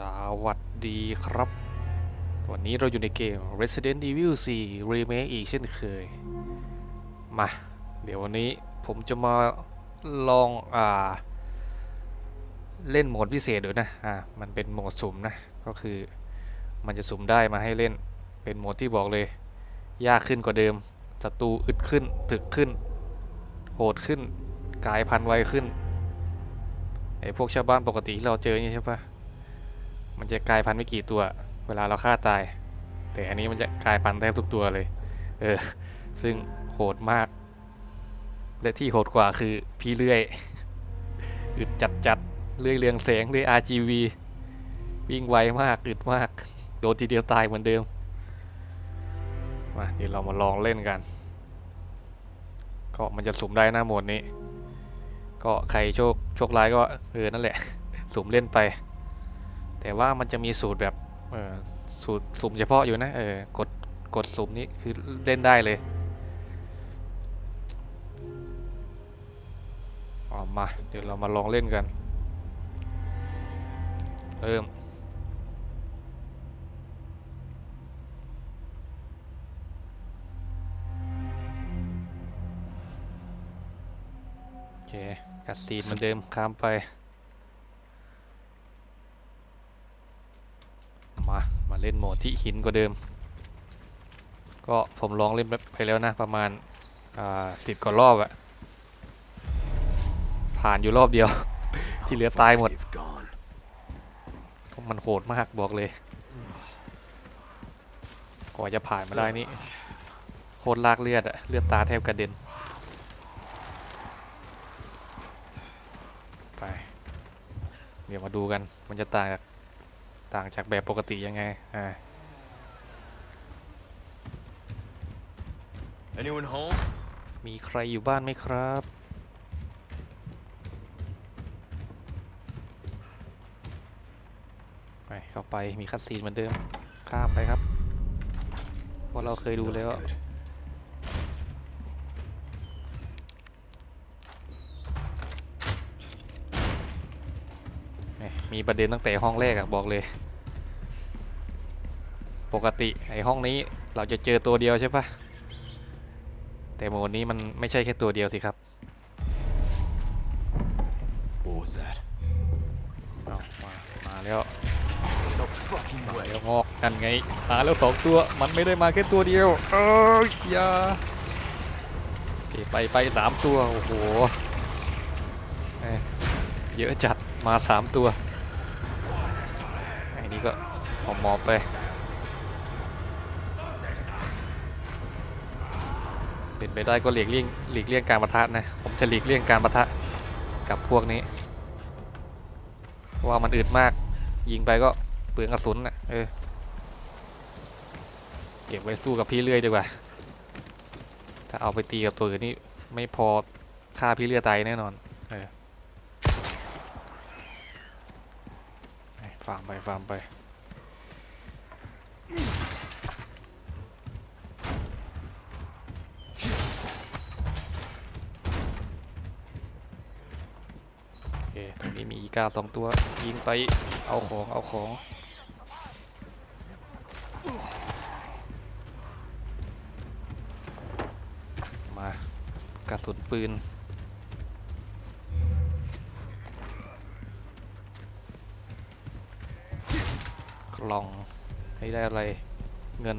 สวัสดีครับ วันนี้เราอยู่ในเกม Resident Evil 4 Remake อีกเช่นเคย มา เดี๋ยววันนี้ผมจะมาลองอ่าเล่นโหมดพิเศษดูนะ อ่า มันเป็นโหมดสุ่มนะ ก็คือมันจะสุ่มได้มาให้เล่น เป็นโหมดที่บอกเลย ยากขึ้นกว่าเดิม ศัตรูอึดขึ้น ถึกขึ้น โหดขึ้น กายพันไวขึ้น ไอ้พวกชาวบ้านปกติที่เราเจอนี่ใช่ปะ มันจะกลายพันธุ์ไม่กี่ตัว เวลาเราฆ่าตาย แต่อันนี้มันจะกลายพันธุ์แทบทุกตัวเลย เออ ซึ่งโหดมาก และที่โหดกว่าคือพี่เลื่อย อึดจัดจัดๆเลื่อยเรืองแสงเลื่อย RGB วิ่งไวมาก อึดมาก โดนทีเดียวตายเหมือนเดิม มาเดี๋ยวเรามาลองเล่นกัน ก็มันจะสุ่มได้หน้าหมดนี้ ก็ใครโชคโชคร้ายก็เออนั่นแหละ สุ่มเล่นไป แต่ว่ามันจะมีสูตรแบบเออสูตรสุ่มเฉพาะอยู่นะเออกดกดสุ่มนี้คือเล่นได้เลยออกมา เดี๋ยวเรามาลองเล่นกัน เริ่มโอเคกัดซีนเหมือนเดิมข้ามไป มาเล่นโหมดที่หินกว่าเดิม ก็ผมลองเล่นไปแล้วนะประมาณสิบกว่ารอบอะผ่านอยู่รอบเดียว ที่เหลือตายหมด มันโหดมากบอกเลยกว่าจะผ่านมาได้นี่โคตรลากเลือดอะเลือดตาแทบกระเด็นไป เดี๋ยวมาดูกันมันจะต่างจาก ต่างจากแบบปกติยังไงอ่า Anyone home? มีใครอยู่บ้านไหมครับ ไปเข้าไปมีคัดซีนเหมือนเดิม ข้ามไปครับเพราะเราเคยดูแล้ว Not good. มมีประเด็นตั้งแต่ห้องแรกอะบอกเลย ปกติไอห้องนี้เราจะเจอตัวเดียวใช่ปะแต่โหมดนี้มันไม่ใช่แค่ตัวเดียวสิครับ What was that? เอามามาแล้ว No fucking มา way. แล้วงอกกันไงมาแล้วสองตัวมันไม่ได้มาแค่ตัวเดียว เอ้ยอย่าโอเคไปไปสามตัว โอ้โหแหมเยอะจัดมาสามตัวไอ้ นี่ก็หอมหมอบไปเป็นไปได้ก็หลีกเลี่ยงหลีกเลี่ยงการประทะนะ ผมจะหลีกเลี่ยงการประทะกับพวกนี้ ว่ามันอึดมาก ยิงไปก็เปลืองกระสุนนะเออ เก็บไว้สู้กับพี่เลื่อยดีกว่า ถ้าเอาไปตีกับตัวอื่นนี่ไม่พอฆ่าพี่เลื่อยตายแน่นอน เออไป ฟาร์มไปฟาร์มไปโอเคตรงนี้มีอีกาสองตัว ยิงไปเอาของเอาของมากระสุนปืน ลองให้ได้อะไรเงิน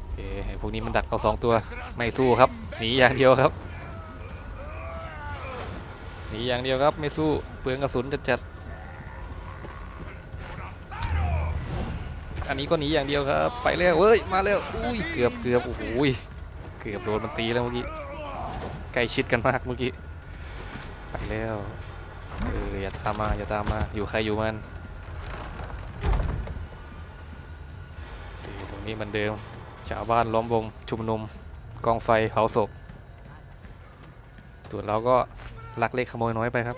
โอเคไอ้พวกนี้มันดักเอาสองตัวไม่สู้ครับหนีอย่างเดียวครับหนีอย่างเดียวครับไม่สู้เปลืองกระสุนจัดๆอันนี้ก็หนีอย่างเดียวครับไปแล้วเว้ยมาแล้วอุ้ยเกือบเกือบโอ้โหยเกือบโดนมันตีแล้วเมื่อกี้ใกล้ชิดกันมากเมื่อกี้ไปแล้วเอออย่าตามมาอย่าตามมาอยู่ใครอยู่มันโอเคต รงนี้เหมันเดิมชาวบ้านล้อมวงชุมนุมกองไฟเผาศพ ส่วนเราก็ลักเล็กขโมยน้อยไปครับ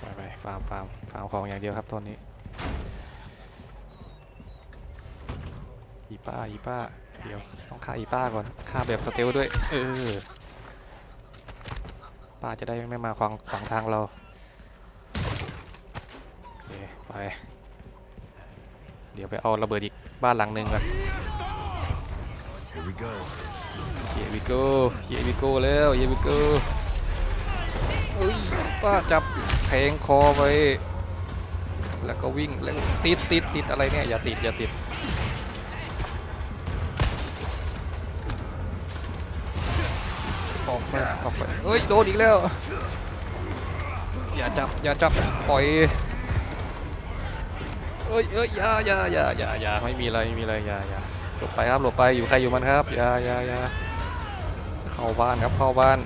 ไปไปฟาร์มฟาร์มฟาร์มของอย่างเดียวครับตอนนี้อีป้าอีป้าเดี๋ยวต้องฆ่าอีป้าก่อนฆ่าแบบสเตลด้วยเออป้าจะได้ไม่มาขวางขวางทางเรา ไปเดี๋ยวไปเอาระเบิดอีกบ้านหลังหนึ่งก่อน Here we go. เยวิโก้เยวิโก้แล้วเยวิโก้เอ้ยป้าจับแทงคอไปแล้วก็วิ่งแล้วติดติดติดอะไรเนี่ยอย่าติดอย่าติดออกไปออกไปเฮ้ยโดนอีกแล้ว อย่าจับอย่าจับปล่อย เอ้ยเอ้ยอย่าอย่าอย่าอย่าอย่าไม่มีอะไรไม่มีอะไรอย่าอย่าหลบไปครับหลบไปอยู่ใครอยู่มันครับอย่าอย่าอย่าเข้าบ้านครับเข้าบ้าน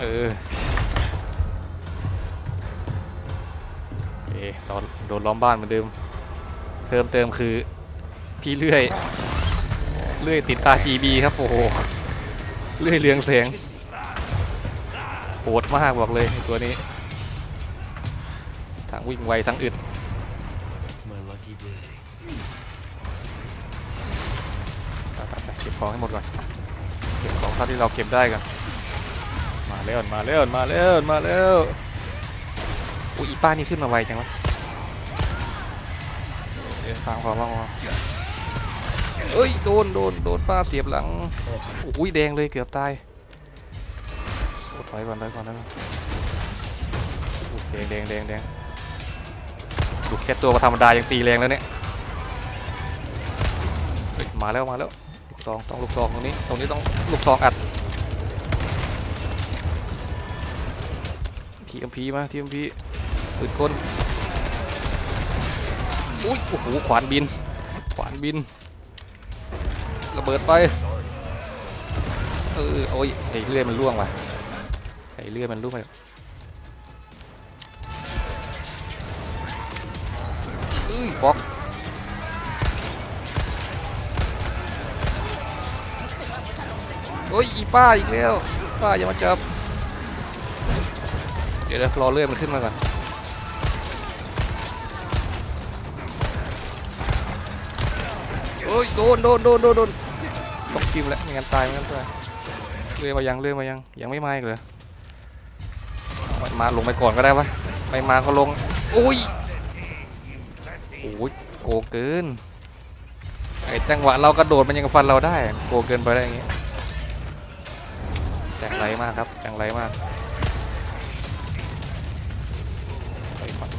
เออโอเคเราโดนล้อมบ้านเหมือนเดิมเพิ่มเติมคือพี่เลื่อยเลื่อยติดตา GB ครับโอ้โหเลื่อยเรืองแสงโหดมากบอกเลยตัวนี้ ทั้งวิ่งไวทั้งอึดเก็บของให้หมดก่อน เก็บของเท่าที่เราเก็บได้ก่อน มาเร็วมาเร็วมาเร็วมาเร็วอุ้ยอีป้านี่ขึ้นมาไวจังวะเดี๋ยวฟังความฟังความเอ้ยโดนโดนโดนป้าเสียบหลังอุ้ยแดงเลยเกือบตายโอ้ถอยก่อนถอยก่อนถอยก่อนอุ๊ยแดงแดงแดงแดง ดูแค่ตัวธรรมดายังตีแรงแล้วเนี่ยมาแล้วมาแล้วลูกซองต้องลูกซองตรงนี้ตรงนี้ต้องลูกซองอัดทีเอ็มพีมาทีเอ็มพีปืนกลอุ้ยโอ้โหขวานบิน ขวานบิน ระเบิดไปเออโอ้ยไอเลื่อยมันร่วงว่ะไอเลื่อยมันร่วงไป ยบล็อกโอ้ยอีป้าอีกแล้วป้าอย่ามาจับ เดี๋ยวเดี๋ยวรอเลื่อยมันขึ้นมาก่อนโอ้ยโดนโดนโดนโดนโดนต้องจิ้มแล้วไม่งั้นตายไม่งั้นตายเลื่อยมายังเลื่อยมายังยังไม่มาอีกเลยเอมาลงไปก่อนก็ได้ปะไม่มาก็ลงโอ้ย โกเกินไอจังหวะเรากระโดดมันยังฟันเราได้โกเกินไปได้อย่างงี้แจงไรมากครับแจงไรมากไปก่อน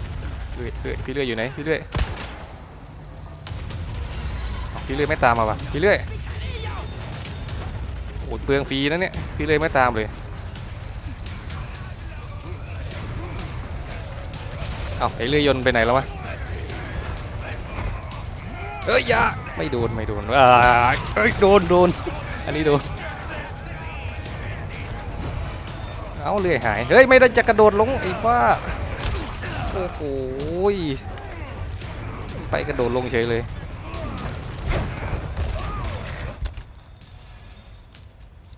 เลื่อยเลื่อยพี่เลื่อยอยู่ไหนพี่เลื่อยพี่เลื่อยไม่ตามมาปะพี่เลื่อยโอ้ยเปลืองฟรีนะเนี่ยพี่เลื่อยไม่ตามเลยเอ้าไอเลื่อยยนไปไหนแล้ววะ เอ้ยยาไม่โดนไม่โดนอ่าเอ้ยโดนโดนอันนี้โดนเอาเลื่อยหายเฮ้ยไม่ได้จะกระโดดลงไอ้บ้าโอ้โหไปกระโดดลงเฉยเลย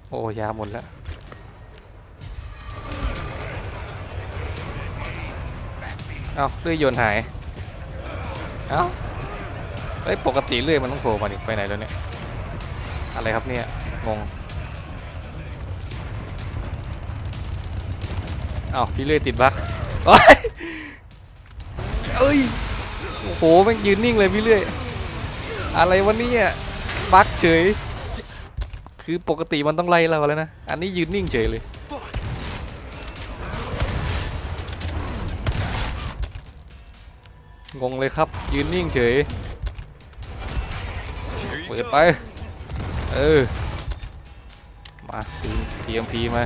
โอ้ยาหมดแล้วเอาเลื่อยยนหายเอา เฮ้ยปกติเลื่อยมันต้องโผล่มาดิไปไหนแล้วเนี่ย อะไรครับเนี่ย งงอ้าวพี่เลื่อยติดบั๊กโอ๊ยเอ้ย โอ้โหแม่งยืนนิ่งเลยพี่เลื่อย อะไรวะเนี่ยบั๊กเฉย คือปกติมันต้องไล่เราแล้วนะ อันนี้ยืนนิ่งเฉยเลย งงเลยครับ ยืนนิ่งเฉย เปิดไป เออ มาซื้อ TMP มา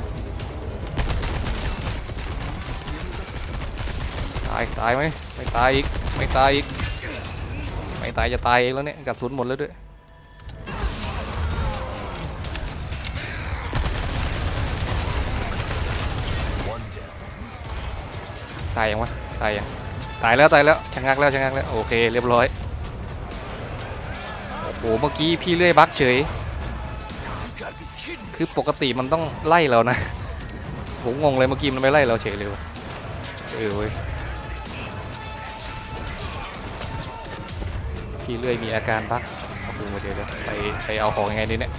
ตายตายไหมไม่ตายอีก ไม่ตายอีก ไม่ตายจะตายเองแล้วเนี่ยกระสุนหมดแล้วด้วยตายยังวะตายยังตายแล้วตายแล้วชะงักแล้วชะงักแล้วโอเคเรียบร้อย โอ้โหเมื่อกี้พี่เลื่อยบักเฉย คือปกติมันต้องไล่เรานะ ผมงงเลยเมื่อกี้มันไม่ไล่เราเฉยเลยวะเออเว้ยพี่เลื่อยมีอาการบักโอ้โหเดี๋ยวเดี๋ยวไปไปเอาของยังไงดีเนี่ย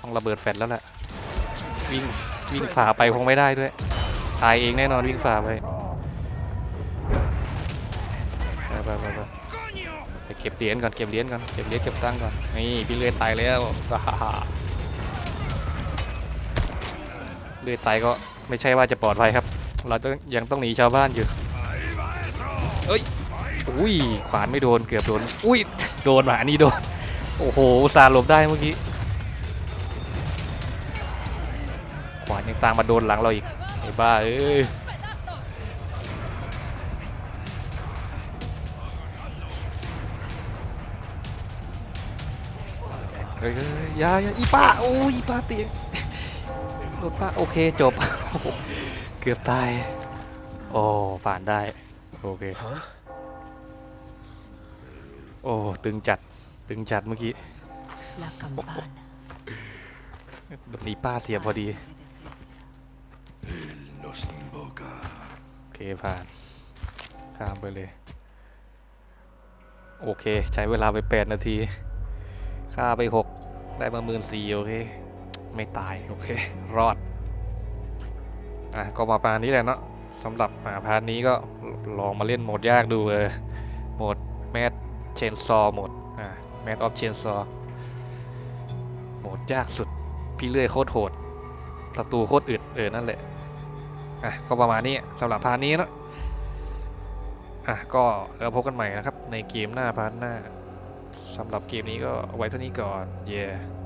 ต้องระเบิดแฟลชแล้วแหละ วิ่งวิ่งฝ่าไปคงไม่ได้ด้วย ตายเองแน่นอนวิ่งฝ่าไปไปไป ก็บเหรียญก่อนเก็บเหรียญก่อนเก็บเหรียญเก็บตังก่อนนี่พี่เลื่อยตายแล้วฮ่าฮ่าเลื่อยตายก็ไม่ใช่ว่าจะปลอดภัยครับ เราต้องยังต้องหนีชาวบ้านอยู่เอ้ยอุ้ยขวานไม่โดนเกือบโดนอุ้ยโดนหมานี่โดนโอ้โหอุตสาหลบได้เมื่อกี้ขวานยังตามมาโดนหลังเราอีกไอ้บ้าเอ้ย เฮ้ยยาอยาอีป้าโอ้ยอีป้าเตียงรถป้าโอเคจบ เกือบตาย โอ้ผ่านได้ โอเค โอ้ ตึงจัด ตึงจัดเมื่อกี้ La campana. โดนอีป้าเสียพอดี Él nos invoca. โอเคผ่าน ข้ามไปเลย โอเค ใช้เวลาไป 8 นาที ค่าไป 6 ได้มาหมื่นสี่โอเค ไม่ตาย โอเค รอด อะ ก็มาประมาณนี้แหละเนาะสำหรับอ่าพาร์ทนี้ก็ลองมาเล่นโหมดยากดูเออโหมดแมทเชนซอโหมด อ่าแมทออฟเชนซอโหมดยากสุด พี่เลื่อยโคตรโหดศัตรูโคตรอึดเออนั่นแหละ อะ ก็ประมาณนี้สำหรับพาร์ทนี้เนอะอะก็แล้วพบกันใหม่นะครับ ในเกมหน้าพาร์ทหน้า สำหรับเกมนี้ก็ไว้เท่านี้ก่อน เย่